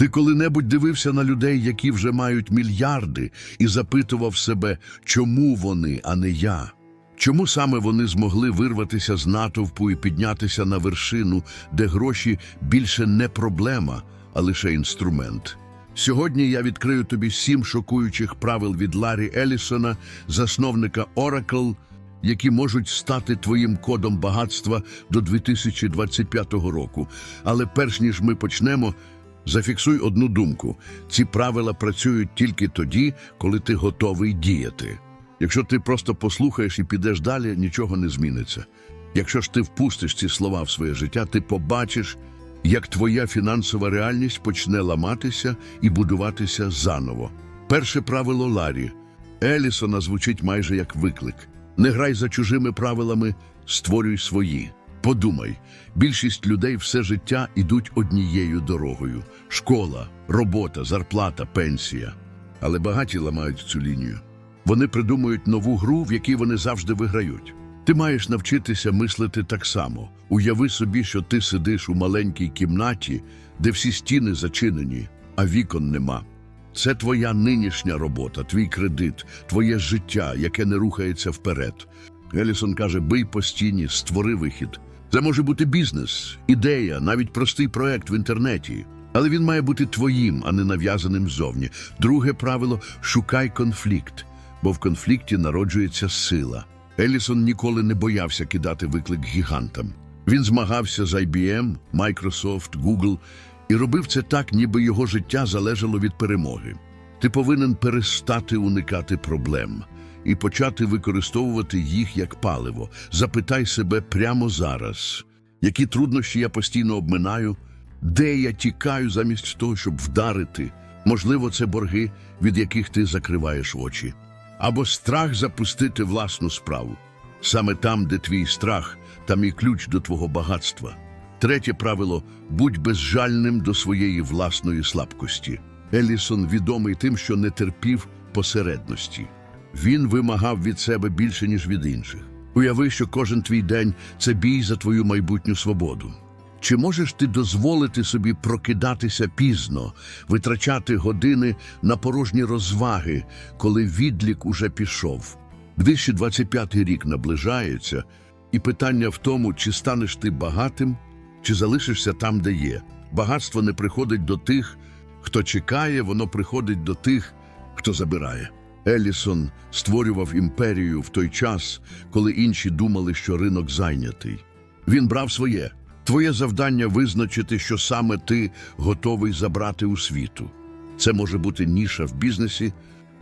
Ти коли-небудь дивився на людей, які вже мають мільярди, і запитував себе, чому вони, а не я? Чому саме вони змогли вирватися з натовпу і піднятися на вершину, де гроші більше не проблема, а лише інструмент? Сьогодні я відкрию тобі сім шокуючих правил від Ларі Елісона, засновника Oracle, які можуть стати твоїм кодом багатства до 2025 року. Але перш ніж ми почнемо, зафіксуй одну думку: ці правила працюють тільки тоді, коли ти готовий діяти. Якщо ти просто послухаєш і підеш далі, нічого не зміниться. Якщо ж ти впустиш ці слова в своє життя, ти побачиш, як твоя фінансова реальність почне ламатися і будуватися заново. Перше правило Ларі Елісона звучить майже як виклик: не грай за чужими правилами, створюй свої. Подумай, більшість людей все життя ідуть однією дорогою: школа, робота, зарплата, пенсія. Але багаті ламають цю лінію. Вони придумують нову гру, в якій вони завжди виграють. Ти маєш навчитися мислити так само. Уяви собі, що ти сидиш у маленькій кімнаті, де всі стіни зачинені, а вікон нема. Це твоя нинішня робота, твій кредит, твоє життя, яке не рухається вперед. Елісон каже: бий по стіні, створи вихід. Це може бути бізнес, ідея, навіть простий проект в інтернеті. Але він має бути твоїм, а не нав'язаним ззовні. Друге правило шукай конфлікт, бо в конфлікті народжується сила. Елісон ніколи не боявся кидати виклик гігантам. Він змагався з IBM, Microsoft, Google і робив це так, ніби його життя залежало від перемоги. Ти повинен перестати уникати проблем і почати використовувати їх як паливо. Запитай себе прямо зараз, які труднощі я постійно обминаю, де я тікаю замість того, щоб вдарити. Можливо, це борги, від яких ти закриваєш очі, або страх запустити власну справу. Саме там, де твій страх, там і ключ до твого багатства. Третє правило будь безжальним до своєї власної слабкості. Елісон відомий тим, що не терпів посередності. Він вимагав від себе більше, ніж від інших. Уяви, що кожен твій день це бій за твою майбутню свободу. Чи можеш ти дозволити собі прокидатися пізно, витрачати години на порожні розваги, коли відлік уже пішов? 2025 рік наближається, і питання в тому, чи станеш ти багатим, чи залишишся там, де є. Багатство не приходить до тих, хто чекає, воно приходить до тих, хто забирає. Елісон створював імперію в той час, коли інші думали, що ринок зайнятий. Він брав своє. Твоє завдання визначити, що саме ти готовий забрати у світу. Це може бути ніша в бізнесі,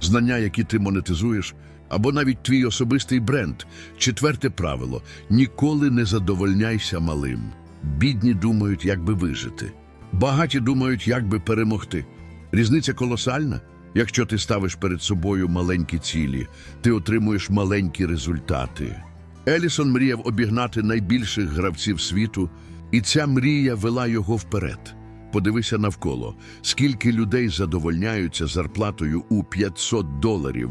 знання, які ти монетизуєш, або навіть твій особистий бренд. Четверте правило ніколи не задовольняйся малим. Бідні думають, як би вижити. Багаті думають, як би перемогти. Різниця колосальна. Якщо ти ставиш перед собою маленькі цілі, ти отримуєш маленькі результати. Елісон мріяв обігнати найбільших гравців світу, і ця мрія вела його вперед. Подивися навколо, скільки людей задовольняються зарплатою у 500 доларів,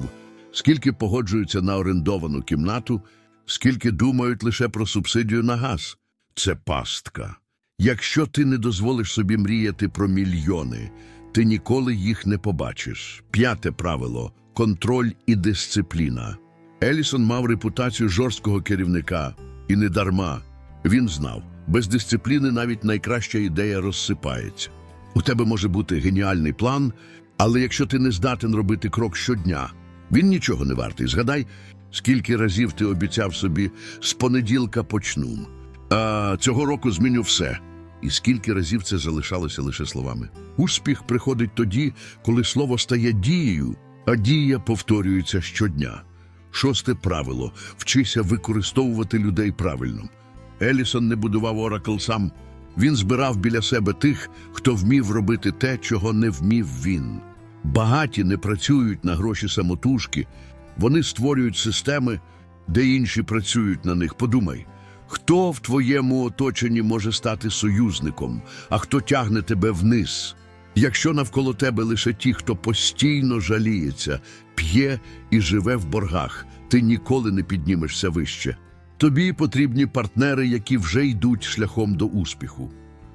скільки погоджуються на орендовану кімнату, скільки думають лише про субсидію на газ. Це пастка. Якщо ти не дозволиш собі мріяти про мільйони, ти ніколи їх не побачиш. П'яте правило контроль і дисципліна. Елісон мав репутацію жорсткого керівника, і не дарма. Він знав, без дисципліни навіть найкраща ідея розсипається. У тебе може бути геніальний план, але якщо ти не здатен робити крок щодня, він нічого не вартий. Згадай, скільки разів ти обіцяв собі з понеділка почну. А цього року зміню все. І скільки разів це залишалося лише словами. Успіх приходить тоді, коли слово стає дією, а дія повторюється щодня. Шосте правило вчися використовувати людей правильно. Елісон не будував Оракл сам. Він збирав біля себе тих, хто вмів робити те, чого не вмів він. Багаті не працюють на гроші самотужки, вони створюють системи, де інші працюють на них. Подумай, хто в твоєму оточенні може стати союзником, а хто тягне тебе вниз? Якщо навколо тебе лише ті, хто постійно жаліється, п'є і живе в боргах, ти ніколи не піднімешся вище. Тобі потрібні партнери, які вже йдуть шляхом до успіху.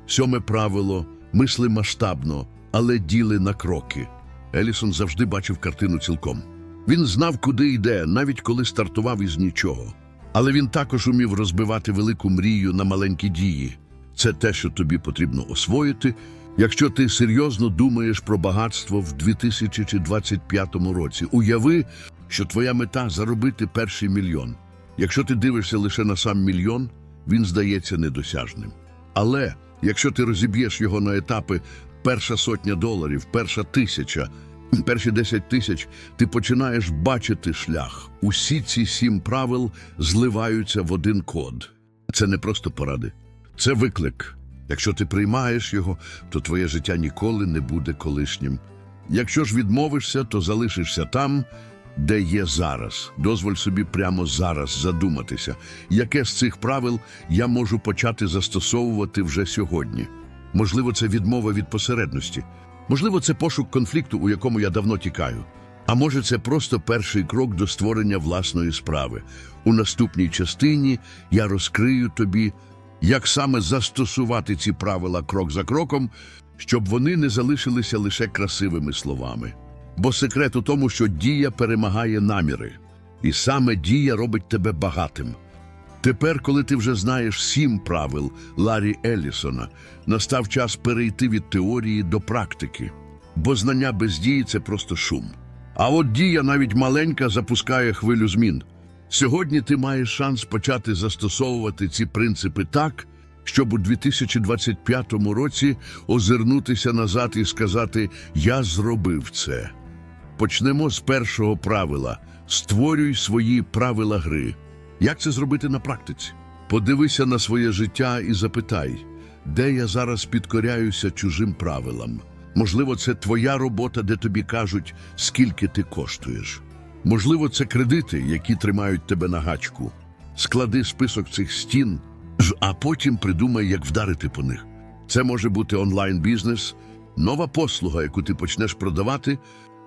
Сьоме правило мисли масштабно, але діли на кроки. Елісон завжди бачив картину цілком. Він знав, куди йде, навіть коли стартував із нічого. Але він також умів розбивати велику мрію на маленькі дії. Це те, що тобі потрібно освоїти, якщо ти серйозно думаєш про багатство в 2025 році. Уяви, що твоя мета заробити перший мільйон. Якщо ти дивишся лише на сам мільйон, він здається недосяжним. Але якщо ти розіб'єш його на етапи перша сотня доларів, перша тисяча, перші 10 тисяч, ти починаєш бачити шлях. Усі ці сім правил зливаються в один код. Це не просто поради, це виклик. Якщо ти приймаєш його, то твоє життя ніколи не буде колишнім. Якщо ж відмовишся, то залишишся там, де є зараз. Дозволь собі прямо зараз задуматися, яке з цих правил я можу почати застосовувати вже сьогодні. Можливо, це відмова від посередності. Можливо, це пошук конфлікту, у якому я давно тікаю. А може, це просто перший крок до створення власної справи. У наступній частині я розкрию тобі, як саме застосувати ці правила крок за кроком, щоб вони не залишилися лише красивими словами. Бо секрет у тому, що дія перемагає наміри, і саме дія робить тебе багатим. Тепер, коли ти вже знаєш сім правил Ларі Еллісона, настав час перейти від теорії до практики, бо знання без дії це просто шум. А от дія, навіть маленька, запускає хвилю змін. Сьогодні ти маєш шанс почати застосовувати ці принципи так, щоб у 2025 році озирнутися назад і сказати Я зробив це. Почнемо з першого правила: створюй свої правила гри. Як це зробити на практиці? Подивися на своє життя і запитай, де я зараз підкоряюся чужим правилам. Можливо, це твоя робота, де тобі кажуть, скільки ти коштуєш. Можливо, це кредити, які тримають тебе на гачку. Склади список цих стін, а потім придумай, як вдарити по них. Це може бути онлайн-бізнес, нова послуга, яку ти почнеш продавати,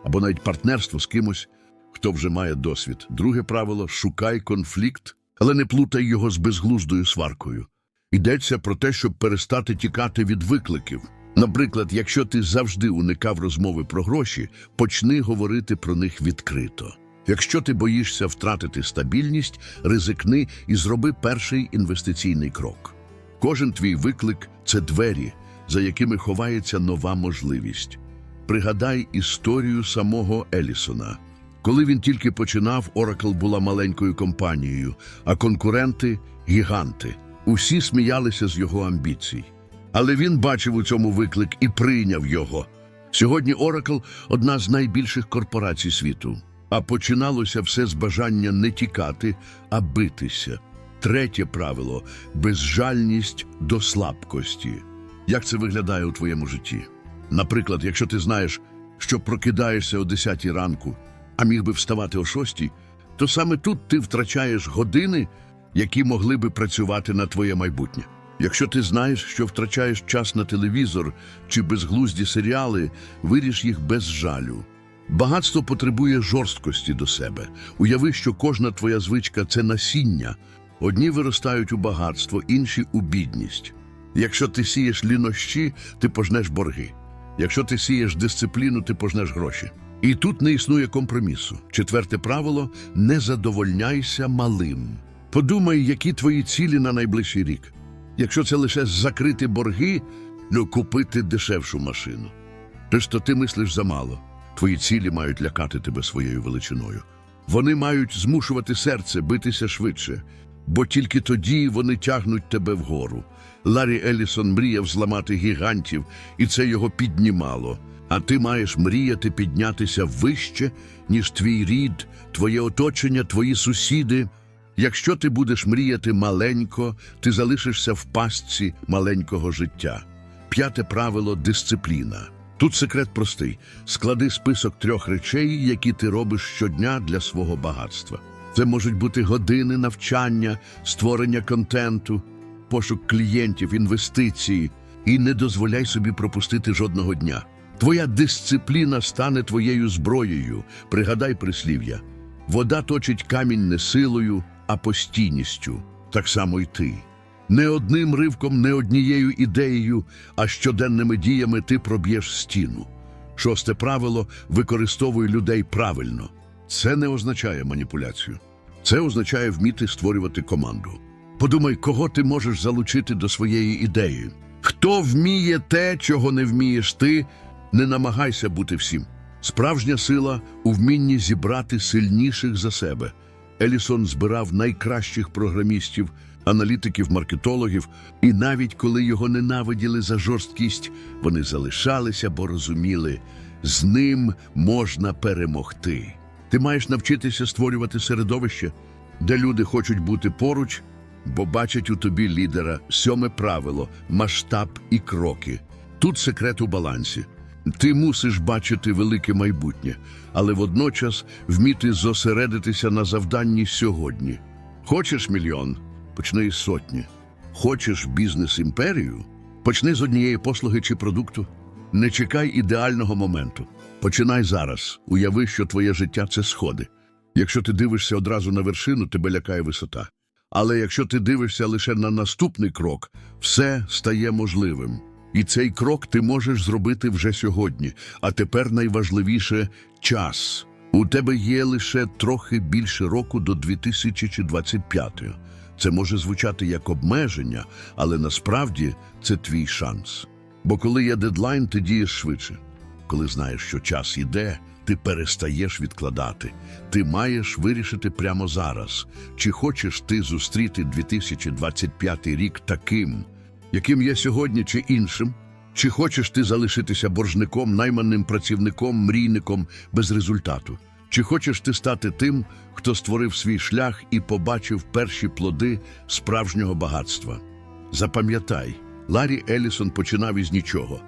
або навіть партнерство з кимось, хто вже має досвід. Друге правило шукай конфлікт, але не плутай його з безглуздою сваркою. Йдеться про те, щоб перестати тікати від викликів. Наприклад, якщо ти завжди уникав розмови про гроші, почни говорити про них відкрито. Якщо ти боїшся втратити стабільність, ризикни і зроби перший інвестиційний крок. Кожен твій виклик це двері, за якими ховається нова можливість. Пригадай історію самого Елісона. Коли він тільки починав, Oracle була маленькою компанією, а конкуренти гіганти. Усі сміялися з його амбіцій. Але він бачив у цьому виклик і прийняв його. Сьогодні Oracle – одна з найбільших корпорацій світу. А починалося все з бажання не тікати, а битися. Третє правило безжальність до слабкості. Як це виглядає у твоєму житті? Наприклад, якщо ти знаєш, що прокидаєшся о 10 ранку, а міг би вставати о 6, то саме тут ти втрачаєш години, які могли би працювати на твоє майбутнє. Якщо ти знаєш, що втрачаєш час на телевізор чи безглузді серіали, виріш їх без жалю. Багатство потребує жорсткості до себе. Уяви, що кожна твоя звичка це насіння. Одні виростають у багатство, інші у бідність. Якщо ти сієш лінощі, ти пожнеш борги. Якщо ти сієш дисципліну, ти пожнеш гроші. І тут не існує компромісу. Четверте правило не задовольняйся малим. Подумай, які твої цілі на найближчий рік. Якщо це лише закрити борги, ну купити дешевшу машину. Тож то ти мислиш замало. Твої цілі мають лякати тебе своєю величиною. Вони мають змушувати серце битися швидше, бо тільки тоді вони тягнуть тебе вгору. Ларі Елісон мріяв зламати гігантів, і це його піднімало. А ти маєш мріяти піднятися вище, ніж твій рід, твоє оточення, твої сусіди. Якщо ти будеш мріяти маленько, ти залишишся в пастці маленького життя. П'яте правило дисципліна. Тут секрет простий: склади список трьох речей, які ти робиш щодня для свого багатства. Це можуть бути години навчання, створення контенту, пошук клієнтів, інвестиції. І не дозволяй собі пропустити жодного дня. Твоя дисципліна стане твоєю зброєю. Пригадай прислів'я. Вода точить камінь не силою, а постійністю. Так само й ти. Не одним ривком, не однією ідеєю, а щоденними діями ти проб'єш стіну. Шосте правило використовуй людей правильно. Це не означає маніпуляцію. Це означає вміти створювати команду. Подумай, кого ти можеш залучити до своєї ідеї. Хто вміє те, чого не вмієш ти, не намагайся бути всім. Справжня сила у вмінні зібрати сильніших за себе. Елісон збирав найкращих програмістів, аналітиків, маркетологів, і навіть коли його ненавиділи за жорсткість, вони залишалися, бо розуміли, з ним можна перемогти. Ти маєш навчитися створювати середовище, де люди хочуть бути поруч, бо бачать у тобі лідера. Сьоме правило масштаб і кроки. Тут секрет у балансі. Ти мусиш бачити велике майбутнє, але водночас вміти зосередитися на завданні сьогодні. Хочеш мільйон? Почни із сотні. Хочеш бізнес-імперію? Почни з однієї послуги чи продукту. Не чекай ідеального моменту. Починай зараз. Уяви, що твоє життя це сходи. Якщо ти дивишся одразу на вершину, тебе лякає висота. Але якщо ти дивишся лише на наступний крок, все стає можливим. І цей крок ти можеш зробити вже сьогодні. А тепер найважливіше час. У тебе є лише трохи більше року до 2025. Це може звучати як обмеження, але насправді це твій шанс. Бо коли є дедлайн, ти дієш швидше. Коли знаєш, що час іде, ти перестаєш відкладати. Ти маєш вирішити прямо зараз, чи хочеш ти зустріти 2025 рік таким, яким є сьогодні, чи іншим? Чи хочеш ти залишитися боржником, найманим працівником, мрійником без результату? Чи хочеш ти стати тим, хто створив свій шлях і побачив перші плоди справжнього багатства? Запам'ятай, Ларі Елісон починав із нічого.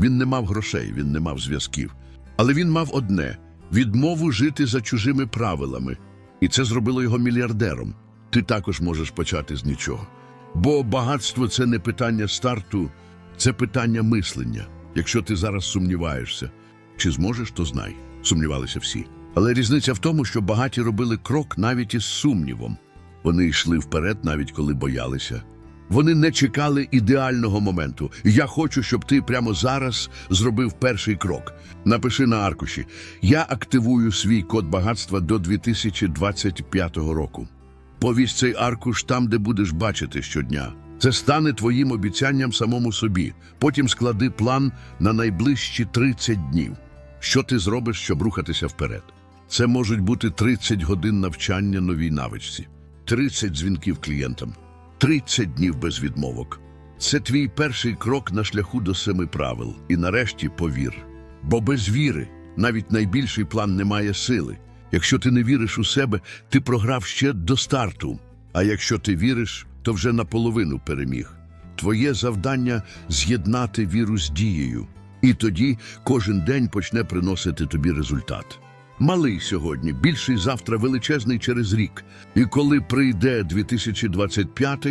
Він не мав грошей, він не мав зв'язків. Але він мав одне відмову жити за чужими правилами. І це зробило його мільярдером. Ти також можеш почати з нічого. Бо багатство це не питання старту, це питання мислення. Якщо ти зараз сумніваєшся, чи зможеш, то знай. Сумнівалися всі. Але різниця в тому, що багаті робили крок навіть із сумнівом. Вони йшли вперед, навіть коли боялися. Вони не чекали ідеального моменту. Я хочу, щоб ти прямо зараз зробив перший крок. Напиши на аркуші: Я активую свій код багатства до 2025 року. Повісь цей аркуш там, де будеш бачити щодня. Це стане твоїм обіцянням самому собі. Потім склади план на найближчі 30 днів. Що ти зробиш, щоб рухатися вперед? Це можуть бути 30 годин навчання новій навичці, 30 дзвінків клієнтам, 30 днів без відмовок. Це твій перший крок на шляху до семи правил. І нарешті повір. Бо без віри навіть найбільший план не має сили. Якщо ти не віриш у себе, ти програв ще до старту. А якщо ти віриш, то вже наполовину переміг. Твоє завдання з'єднати віру з дією. І тоді кожен день почне приносити тобі результат. Малий сьогодні, більший завтра, величезний через рік. І коли прийде 2025,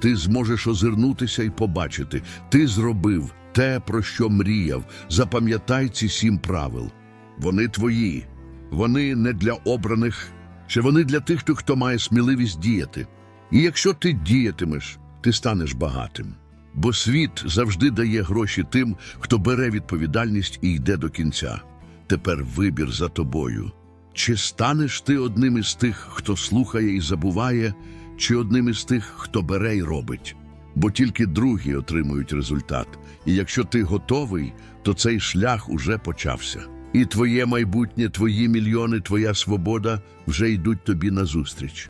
ти зможеш озирнутися і побачити, ти зробив те, про що мріяв. Запам'ятай ці сім правил. Вони твої, вони не для обраних, чи вони для тих, хто- має сміливість діяти. І якщо ти діятимеш, ти станеш багатим. Бо світ завжди дає гроші тим, хто бере відповідальність і йде до кінця. Тепер вибір за тобою. Чи станеш ти одним із тих, хто слухає і забуває, чи одним із тих, хто бере і робить? Бо тільки другі отримують результат. І якщо ти готовий, то цей шлях уже почався. І твоє майбутнє, твої мільйони, твоя свобода вже йдуть тобі назустріч.